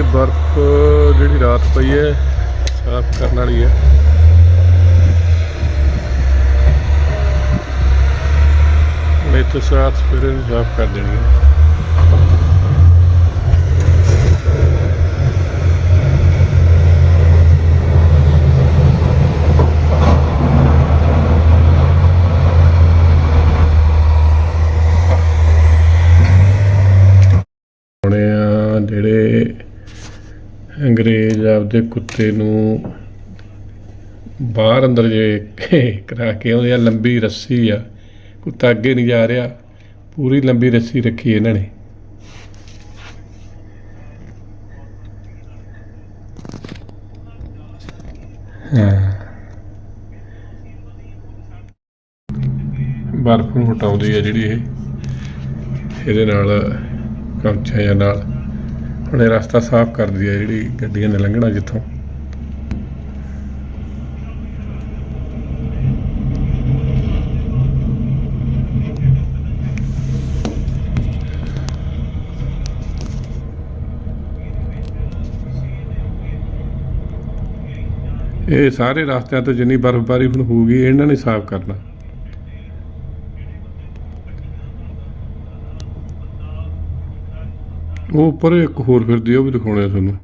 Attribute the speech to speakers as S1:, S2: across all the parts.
S1: ਬਰਫ਼ ਜਿਹੜੀ ਰਾਤ ਪਈ ਹੈ, ਸਾਫ਼ ਕਰਨ ਵਾਲੀ ਹੈ। ਨਹੀਂ ਤਾਂ ਸਾਫ਼ ਸਵੇਰੇ ਨੂੰ ਸਾਫ਼ ਕਰ ਦੇਣੀ ਹੈ। ਆ ਜਿਹੜੇ ਅੰਗਰੇਜ਼ ਆਪਦੇ ਕੁੱਤੇ ਨੂੰ ਬਾਹਰ ਅੰਦਰ ਜੇ ਕਰਾ ਕੇ ਆਉਂਦੇ ਆ, ਲੰਬੀ ਰੱਸੀ ਆ, ਕੁੱਤਾ ਅੱਗੇ ਨਹੀਂ ਜਾ ਰਿਹਾ, ਪੂਰੀ ਲੰਬੀ ਰੱਸੀ ਰੱਖੀ ਇਹਨਾਂ ਨੇ। ਬਰਫ਼ ਨੂੰ ਹਟਾਉਂਦੀ ਹੈ ਜਿਹੜੀ ਇਹ, ਇਹਦੇ ਨਾਲ ਕਮਚਾ ਜਾਂ ਨਾਲ। ਹੁਣ ਰਸਤਾ ਸਾਫ਼ ਕਰਦੀ ਹੈ ਜਿਹੜੀ ਗੱਡੀਆਂ ਨੇ ਲੰਘਣਾ ਜਿੱਥੋਂ। ਇਹ ਸਾਰੇ ਰਸਤਿਆਂ ਤੋਂ ਜਿੰਨੀ ਬਰਫ਼ਬਾਰੀ ਹੁਣ ਹੋਊਗੀ ਇਹਨਾਂ ਨੇ ਸਾਫ਼ ਕਰਨਾ। ਉਹ ਉੱਪਰ ਇੱਕ ਹੋਰ ਫਿਰਦੀ ਆ, ਉਹ ਵੀ ਦਿਖਾਉਣੇ ਆ ਤੁਹਾਨੂੰ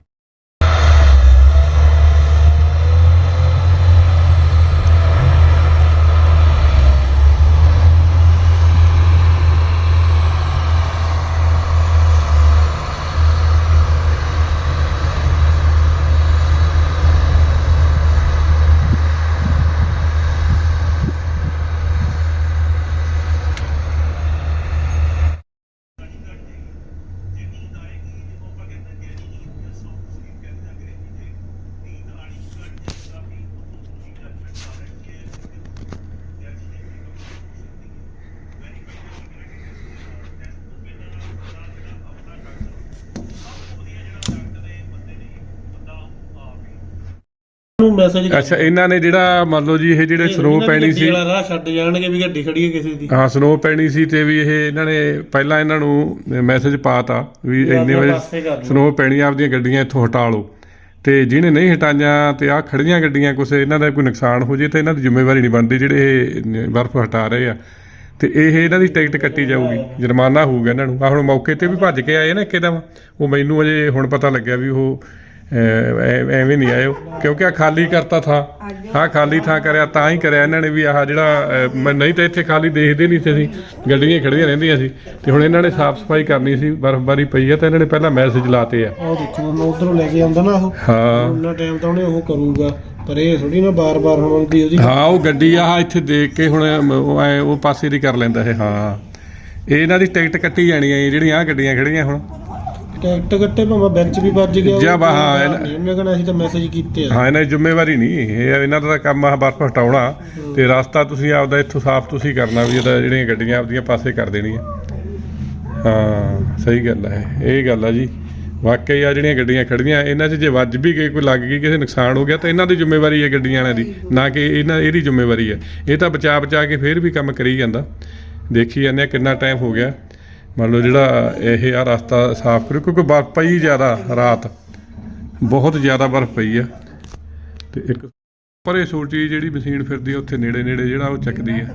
S2: ਨੂੰ ਮੈਸੇਜ
S1: ਅੱਛਾ ਇਹਨਾਂ ਨੇ ਜਿਹੜਾ ਮੰਨ ਲਓ ਜੀ ਇਹ ਜਿਹੜੇ ਸਨੋ ਪੈਣੀ ਸੀ।
S2: ਵਾਲਾ ਰਾਹ ਛੱਡ ਜਾਣਗੇ ਵੀ ਗੱਡੀ ਖੜੀ ਹੈ ਕਿਸੇ ਦੀ।
S1: ਹਾਂ ਸਨੋ ਪੈਣੀ ਸੀ ਤੇ ਵੀ ਇਹ ਇਹਨਾਂ ਨੇ ਪਹਿਲਾਂ ਇਹਨਾਂ ਨੂੰ ਮੈਸੇਜ ਪਾਤਾ ਵੀ ਇੰਨੇ ਵਜੇ। ਸਨੋ ਪੈਣੀ ਆਪਦੀਆਂ ਗੱਡੀਆਂ ਇੱਥੋਂ ਹਟਾ ਲਓ। ਤੇ ਜਿਹਨੇ ਨਹੀਂ ਹਟਾਈਆਂ ਤੇ ਆ ਖੜੀਆਂ ਗੱਡੀਆਂ ਕੁਛ ਇਹਨਾਂ ਦਾ ਕੋਈ ਨੁਕਸਾਨ ਹੋ ਜੇ ਤਾਂ ਇਹਨਾਂ ਦੀ ਜ਼ਿੰਮੇਵਾਰੀ ਨਹੀਂ ਬਣਦੀ ਜਿਹੜੇ ਇਹ ਬਰਫ਼ ਹਟਾ ਰਹੇ ਆ। ਤੇ ਇਹ ਇਹਨਾਂ ਦੀ ਟਿਕਟ ਕੱਟੀ ਜਾਊਗੀ ਜੁਰਮਾਨਾ ਹੋਊਗਾ ਇਹਨਾਂ ਨੂੰ। ਆ ਹੁਣ ਮੌਕੇ ਤੇ ਵੀ ਭੱਜ ਕੇ ਆਏ ਨਾ ਇੱਕਦਮ। ਉਹ ਮੈਨੂੰ ਅਜੇ ਹੁਣ ਪਤਾ ਲੱਗਿਆ ਵੀ ਉਹ ਐਵੇਂ ਨਹੀਂ ਆਇਓ। ਕਿਉਂਕਿ ਆ ਖਾਲੀ ਕਰਤਾ ਥਾਂ। ਹਾਂ ਖਾਲੀ ਥਾਂ ਕਰਿਆ ਤਾਂ ਹੀ ਕਰਿਆ ਇਹਨਾਂ ਨੇ ਵੀ ਆਹ ਜਿਹੜਾ ਮੈਂ ਨਹੀਂ ਤਾਂ ਇੱਥੇ ਖਾਲੀ ਦੇਖਦੇ ਨਹੀਂ ਸੀ ਅਸੀਂ। ਗੱਡੀਆਂ ਖੜੀਆਂ ਰਹਿੰਦੀਆਂ ਸੀ। ਤੇ ਹੁਣ ਇਹਨਾਂ ਨੇ ਸਾਫ਼ ਸਫ਼ਾਈ ਕਰਨੀ ਸੀ ਬਰਫ਼ਬਾਰੀ ਪਈ ਆ ਤਾਂ ਇਹਨਾਂ ਨੇ ਪਹਿਲਾਂ ਮੈਸੇਜ ਲਾਤੇ ਆ।
S2: ਉਹ ਦੇਖੋ ਮੈਂ ਉਧਰੋਂ ਲੈ ਕੇ ਆਉਂਦਾ ਨਾ ਉਹ।
S1: ਹਾਂ।
S2: ਉਹਨਾਂ ਟਾਈਮ ਤਾਂ ਉਹਨੇ ਉਹ ਕਰੂਗਾ ਪਰ ਇਹ ਥੋੜੀ ਨਾ ਬਾਰ-ਬਾਰ ਹੁਣ ਦੀ ਉਹਦੀ
S1: ਹਾਂ ਉਹ ਗੱਡੀ ਆਹ ਇੱਥੇ ਦੇਖ ਕੇ ਹੁਣ ਉਹ ਪਾਸੇ ਦੀ ਕਰ ਲੈਂਦਾ ਇਹ ਹਾਂ। ਇਹ ਇਹਨਾਂ ਦੀ ਟਿਕਟ ਕੱਟੀ ਜਾਣੀ ਹੈ ਜਿਹੜੀਆਂ ਆ ਗੱਡੀਆਂ ਖੜੀਆਂ ਹੁਣ।
S2: ਟਿਕਟ ਕੱਟੇ ਭਾਵੇਂ ਵਿੱਚ ਵੀ ਵੱਜ ਗਿਆ
S1: ਜਾਂ
S2: ਉਹ
S1: ਬਾ- ਹਾਂ,
S2: ਨਹੀਂ, ਉਹਨੇ ਕਹਣਾ ਅਸੀਂ ਤਾਂ ਮੈਸੇਜ ਕੀਤੇ ਆ।
S1: ਹਾਂ ਇਹਨਾਂ ਦੀ ਜ਼ਿੰਮੇਵਾਰੀ ਨਹੀਂ ਇਹ ਇਹਨਾਂ ਦਾ ਤਾਂ ਕੰਮ ਆ ਬਰਫ਼ ਹਟਾਉਣਾ ਤੇ ਰਸਤਾ ਤੁਸੀਂ ਆਪਦਾ ਇੱਥੋਂ ਸਾਫ਼ ਤੁਸੀਂ ਕਰਨਾ ਵੀ ਇਹਦਾ ਜਿਹੜੀਆਂ ਗੱਡੀਆਂ ਆਪਦੀਆਂ ਪਾਸੇ ਕਰ ਦੇਣੀਆਂ। ਹਾਂ ਸਹੀ ਗੱਲ ਹੈ ਇਹ ਗੱਲ ਆ ਜੀ। ਵਾਕਈ ਆ ਜਿਹੜੀਆਂ ਗੱਡੀਆਂ ਖੜੀਆਂ ਇਹਨਾਂ 'ਚ ਜੇ ਵੱਜ ਵੀ ਗਈ ਕੋਈ ਲੱਗ ਗਈ ਕਿਸੇ ਨੁਕਸਾਨ ਹੋ ਗਿਆ ਤਾਂ ਇਹਨਾਂ ਦੀ ਜ਼ਿੰਮੇਵਾਰੀ ਹੈ ਗੱਡੀਆਂ ਵਾਲਿਆਂ ਦੀ ਨਾ ਕਿ ਇਹਨਾਂ ਇਹਦੀ ਜ਼ਿੰਮੇਵਾਰੀ ਹੈ। ਇਹ ਤਾਂ ਬਚਾ ਬਚਾ ਕੇ ਫਿਰ ਵੀ ਕੰਮ ਕਰੀ ਜਾਂਦਾ। ਦੇਖੀ ਜਾਂਦੇ ਆ ਕਿੰਨਾ ਟਾਈਮ ਹੋ ਗਿਆ। ਮੰਨ ਲਓ ਜਿਹੜਾ ਇਹ ਆ ਰਸਤਾ ਸਾਫ਼ ਕਰਿਓ, ਕਿਉਂਕਿ ਬਰਫ਼ ਪਈ ਜ਼ਿਆਦਾ ਰਾਤ। ਬਹੁਤ ਜ਼ਿਆਦਾ ਬਰਫ਼ ਪਈ ਆ। ਤੇ ਇੱਕ ਪਰੇ ਛੋਟੀ ਜਿਹੜੀ ਮਸ਼ੀਨ ਫਿਰਦੀ ਆ, ਉੱਥੇ ਨੇੜੇ ਨੇੜੇ ਜਿਹੜਾ ਉਹ ਚੱਕਦੀ ਆ।